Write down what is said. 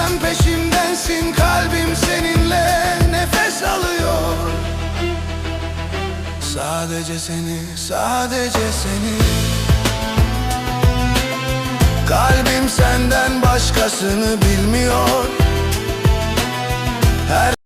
Sen peşimdensin kalbim seninle nefes alıyor. Sadece seni, sadece seni. Kalbim senden başkasını bilmiyor.